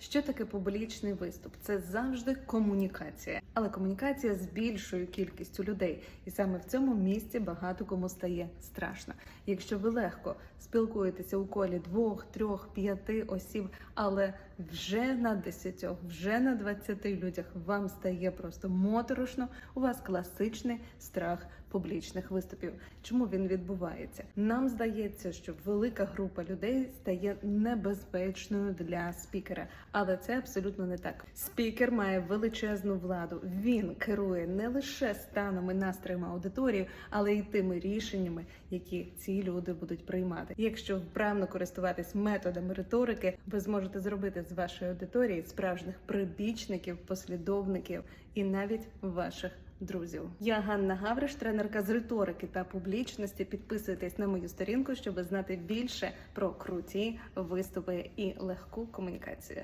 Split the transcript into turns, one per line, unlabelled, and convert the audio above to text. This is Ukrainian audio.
Що таке публічний виступ? Це завжди комунікація, але комунікація з більшою кількістю людей, і саме в цьому місці багато кому стає страшно. Якщо ви легко спілкуєтеся у колі двох, трьох, п'яти осіб, але вже на десятьох, вже на двадцяти людях вам стає просто моторошно. У вас класичний страх публічних виступів. Чому він відбувається? Нам здається, що велика група людей стає небезпечною для спікера, але це абсолютно не так. Спікер має величезну владу. Він керує не лише станом і настроями аудиторії, але й тими рішеннями, які ці люди будуть приймати. Якщо вправно користуватись методами риторики, ви зможете зробити з вашої аудиторії справжніх прибічників, послідовників і навіть ваших друзів. Я Ганна Гавриш, тренерка з риторики та публічності. Підписуйтесь на мою сторінку, щоб знати більше про круті виступи і легку комунікацію.